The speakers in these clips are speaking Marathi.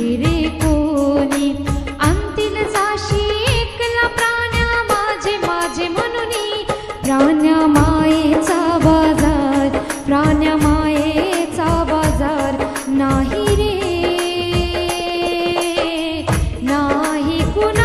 नाही रे कोणी? अंतिल जाशी एकला प्राण्या माझे माझे म्हणून. प्राण्या मायेचा बाजार नाही रे नाही कुणा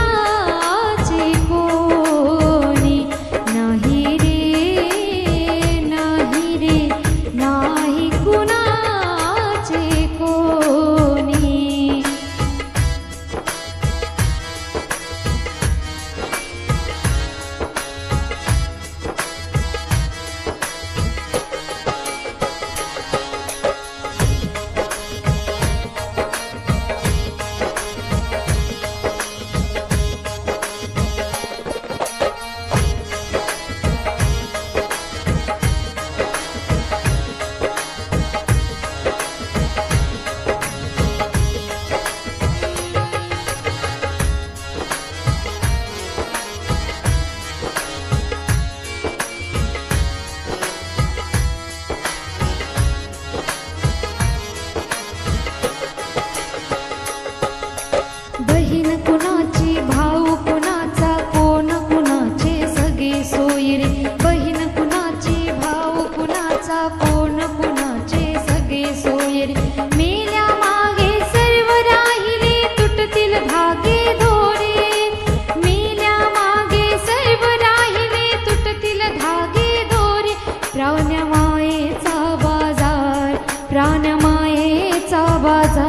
sabah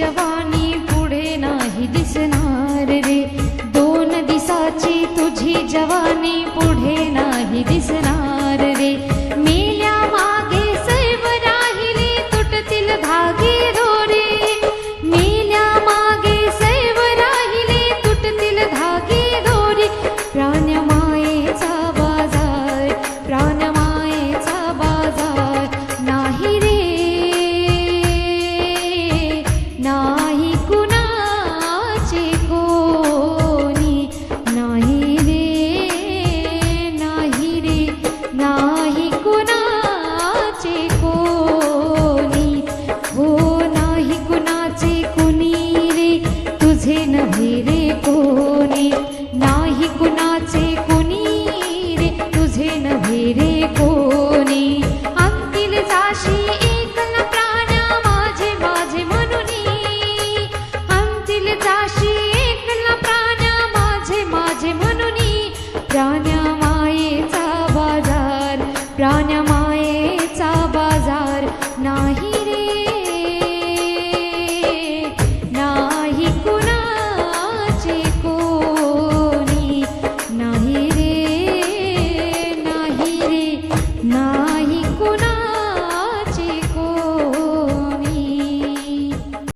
जवानी पुढे नाही दिसणार रे. दोन दिसाची तुझी जवानी पुढे नाही दिसणार रे. धीरे कोणी अंतिल जाशी एकला प्राणा माझे माझे म्हणूनी अंतिल जाशी एकला प्राणा माझे माझे म्हणूनी प्राण्या बाजार प्राण्या बाजार नाही